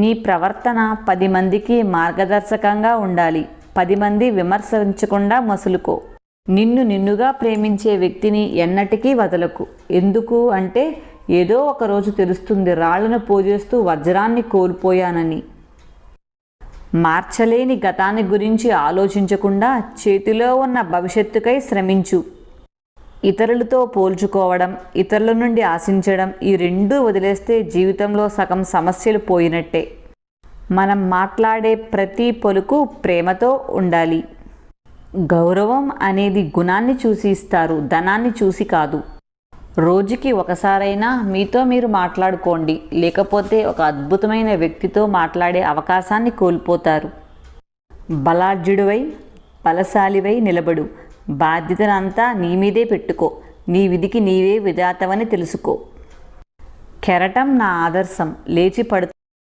నీ ప్రవర్తన పది మందికి మార్గదర్శకంగా ఉండాలి. పది మంది విమర్శించకుండా మసులుకో. నిన్ను నిన్నుగా ప్రేమించే వ్యక్తిని ఎన్నటికీ వదలకు. ఎందుకు అంటే ఏదో ఒక రోజు తెలుస్తుంది రాళ్ళను పోజేస్తూ వజ్రాన్ని కోల్పోయానని. మార్చలేని గతాన్ని గురించి ఆలోచించకుండా చేతిలో ఉన్న భవిష్యత్తుకై శ్రమించు. ఇతరులతో పోల్చుకోవడం ఇతరుల నుండి ఆశించడం ఈ రెండూ వదిలేస్తే జీవితంలో సగం సమస్యలు పోయినట్టే. మనం మాట్లాడే ప్రతి పలుకు ప్రేమతో ఉండాలి. గౌరవం అనేది గుణాన్ని చూసి ఇస్తారు ధనాన్ని చూసి కాదు. రోజుకి ఒకసారైనా మీతో మీరు మాట్లాడుకోండి లేకపోతే ఒక అద్భుతమైన వ్యక్తితో మాట్లాడే అవకాశాన్ని కోల్పోతారు. బలార్జుడివై బలశాలివై నిలబడు. బాధ్యతనంతా నీ మీదే పెట్టుకో. నీ విధికి నీవే విధాతవని తెలుసుకో. కెరటం నా ఆదర్శం. లేచి పడు